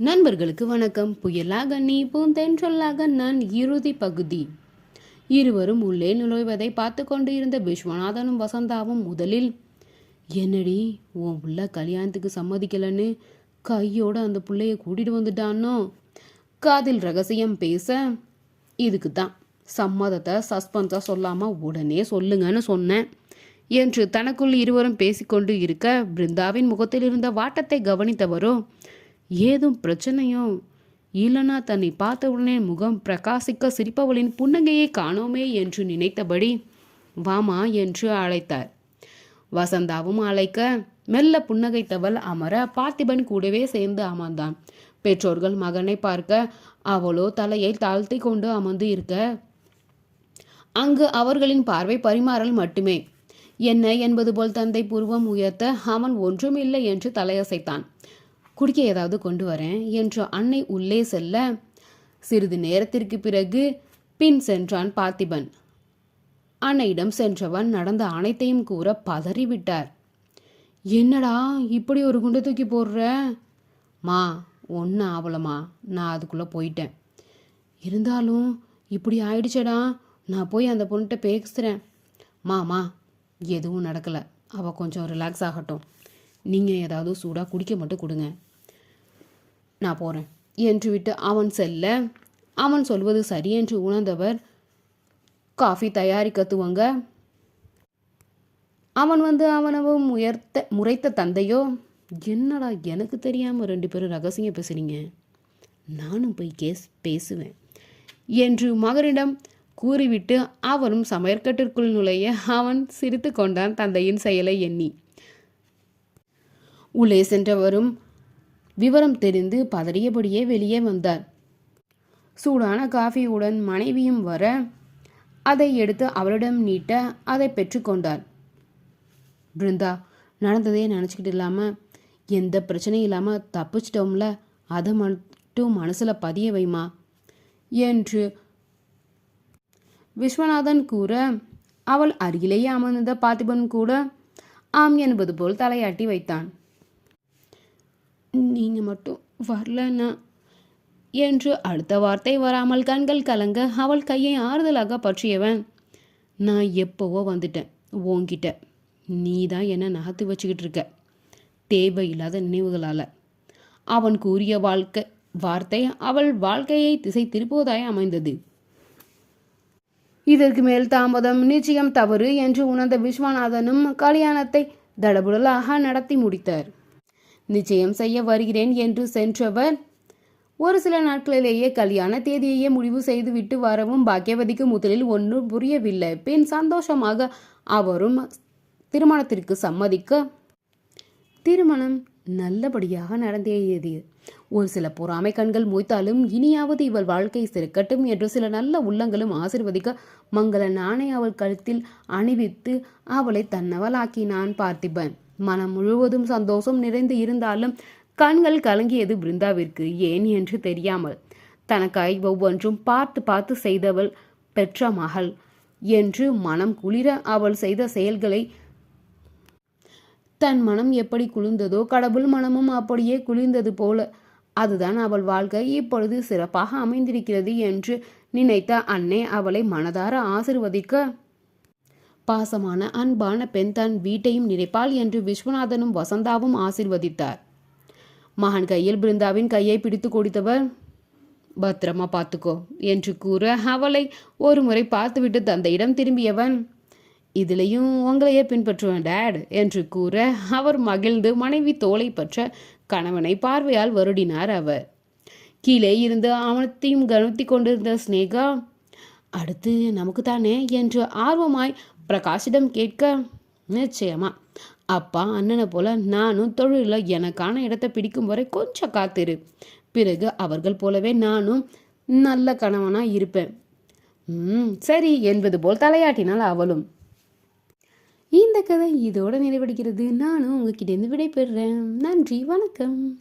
நண்பர்களுக்கு வணக்கம். புயலாக நீ பூந்தென்றொல்லாக நான் இறுதி பகுதி. இருவரும் உள்ளே நுழைவதை பார்த்து கொண்டு இருந்த விஸ்வநாதனும் வசந்தாவும் முதலில் என்னடி உன் புள்ள கல்யாணத்துக்கு சம்மதிக்கலன்னு கையோட அந்த பிள்ளைய கூட்டிட்டு வந்துட்டானோ? காதில் ரகசியம் பேச இதுக்கு தான். சம்மதத்தை சஸ்பென்ஸாக சொல்லாமல் உடனே சொல்லுங்கன்னு சொன்னேன் என்று தனக்குள் இருவரும் பேசிக்கொண்டு இருக்க பிருந்தாவின் முகத்தில் இருந்த வாட்டத்தை கவனித்தவரோ ஏதும் பிரச்சனையோ இல்லைனா தன்னை பார்த்தவுடனே முகம் பிரகாசிக்க சிரிப்பவளின் புன்னகையை காணோமே என்று நினைத்தபடி வாமா என்று அழைத்தார். வசந்தாவும் அழைக்க மெல்ல புன்னகைத்தவள் அமர பார்த்திபன் கூடவே சேர்ந்து அமர்ந்தான். பெற்றோர்கள் மகனை பார்க்க அவளோ தலையை தாழ்த்தி கொண்டு அமர்ந்து இருக்க அங்கு அவர்களின் பார்வை பரிமாறல் மட்டுமே. என்ன என்பது போல் தந்தை பூர்வம் உயர்த்த அவன் ஒன்றுமில்லை என்று தலையசைத்தான். குடிக்க ஏதாவது கொண்டு வரேன் என்று அன்னை உள்ளே செல்ல சிறிது நேரத்திற்கு பிறகு பின் சென்றான் பார்த்திபன். அன்னையிடம் சென்றவன் நடந்த அனைத்தையும் கூற பதறிவிட்டார். என்னடா இப்படி ஒரு குண்டை தூக்கி போடுற? மா ஒன்று ஆவலம்மா நான் அதுக்குள்ளே போயிட்டேன். இருந்தாலும் இப்படி ஆயிடுச்சடா நான் போய் அந்த பொண்ணுகிட்ட பேசுகிறேன் மாமா எதுவும் நடக்கலை அவள் கொஞ்சம் ரிலாக்ஸ் ஆகட்டும். நீங்கள் ஏதாவது சூடாக குடிக்க மட்டும் கொடுங்க. நான் போகிறேன் என்று விட்டு அவன் செல்ல. அவன் சொல்வது சரி என்று உணர்ந்தவர் காஃபி தயாரிக்க துவங்க. அவன் வந்து அவனவும் உயர்த்த முறைத்த தந்தையோ என்னடா எனக்கு தெரியாமல் ரெண்டு பேரும் ரகசியம் பேசுறீங்க நானும் போய் கேஸ் பேசுவேன் என்று மகனிடம் கூறிவிட்டு அவனும் சமையற்கட்டிற்குள் நுழைய அவன் சிரித்து கொண்டான் தந்தையின் செயலை எண்ணி. உள்ளே சென்றவரும் விவரம் தெரிந்து பதறியபடியே வெளியே வந்தார். சூடான காஃபியுடன் மனைவியும் வர அதை எடுத்து அவளிடம் நீட்ட அதை பெற்றுக்கொண்டார் பிருந்தா நடந்ததே நினச்சிக்கிட்டு இல்லாமல் எந்த பிரச்சனையும் இல்லாமல் தப்பிச்சிட்டோம்ல அதை மட்டும் மனசில் பதிய வைமா? என்று விஸ்வநாதன் கூற அவள் அருகிலேயே அமர்ந்த பார்த்திபன் கூட ஆம் என்பது போல் தலையாட்டி வைத்தான். நீங்கள் மட்டும் வரலன்னா என்று அடுத்த வார்த்தை வராமல் கண்கள் கலங்க அவள் கையை ஆறுதலாக பற்றியவன் நான் எப்போவோ வந்துட்டேன். ஓங்கிட்ட நீ தான் என்னை நகர்த்து வச்சுக்கிட்டு இருக்க. தேவையில்லாத நினைவுகளால். அவன் கூறிய வாழ்க்கை வார்த்தை அவள் வாழ்க்கையை திசை திருப்புவதாய் அமைந்தது. இதற்கு மேல் தாமதம் நிச்சயம் தவறு என்று உணர்ந்த விஸ்வநாதனும் கல்யாணத்தை தடபுடலாக நடத்தி முடித்தார். நிச்சயம் செய்ய வருகிறேன் என்று சென்றவர். ஒரு சில நாட்களிலேயே கல்யாண தேதியையே முடிவு செய்து விட்டு வரவும் பாக்கியவதிக்கு முதலில் ஒன்றும் புரியவில்லை. பின் சந்தோஷமாக அவரும் திருமணத்திற்கு சம்மதிக்க திருமணம் நல்லபடியாக நடந்தேறியது ஒரு சில பொறாமை கண்கள் மொய்த்தாலும் இனியாவது இவள் வாழ்க்கை சிறக்கட்டும் என்று சில நல்ல உள்ளங்களும் ஆசிர்வதிக்க மங்கள நாணை அவள் கழுத்தில் அணிவித்து அவளை தன்னவளாக்கினான் பார்த்திபன். மனம் முழுவதும் சந்தோஷம் நிறைந்து இருந்தாலும் கண்கள் கலங்கியது பிருந்தாவிற்கு ஏன்? என்று தெரியாமல் தனக்காய் ஒவ்வொன்றும் பார்த்து பார்த்து செய்தவள் பெற்ற மகள் என்று மனம் குளிர அவள் செய்த செயல்களை தன் மனம் எப்படி குளிர்ந்ததோ கடவுள் மனமும் அப்படியே குளிர்ந்தது போல அதுதான் அவள் வாழ்க்கை. இப்பொழுது சிறப்பாக அமைந்திருக்கிறது என்று நினைத்த அன்னை அவளை மனதார ஆசிர்வதிக்க பாசமான அன்பான பெண் தன் வீட்டையும் நினைப்பாள் என்று விஸ்வநாதனும் வசந்தாவும் ஆசிர்வதித்தார். மகன் கையில் பிருந்தாவின் கையை பிடித்து கொடுத்தவர் பத்திரமா பார்த்துக்கோ என்று கூற அவளை ஒரு முறை பார்த்துவிட்டு தந்தையிடம் திரும்பியவன் இதுலேயும் உங்களையே பின்பற்றுவேன் டேட் என்று கூற அவர் மகிழ்ந்து மனைவி தோலை பற்ற கணவனை பார்வையால் வருடினார் அவர். கீழே இருந்து அவனத்தையும் கவனித்து கொண்டிருந்த ஸ்னேகா அடுத்து நமக்கு தானே என்று ஆர்வமாய் பிரகாஷிடம் கேட்க நிச்சயமா. அப்பா அண்ணனை போல நானும் தொழிலில் எனக்கான இடத்தை பிடிக்கும் வரை கொஞ்சம் காத்திரு. பிறகு அவர்கள் போலவே நானும் நல்ல கணவனா இருப்பேன். ம் சரி என்பது போல் தலையாட்டினால் அவளும். இந்த கதை இதோட நிறைவடைகிறது. நானும் உங்ககிட்ட இருந்து விடைபெறுறேன். நன்றி வணக்கம்.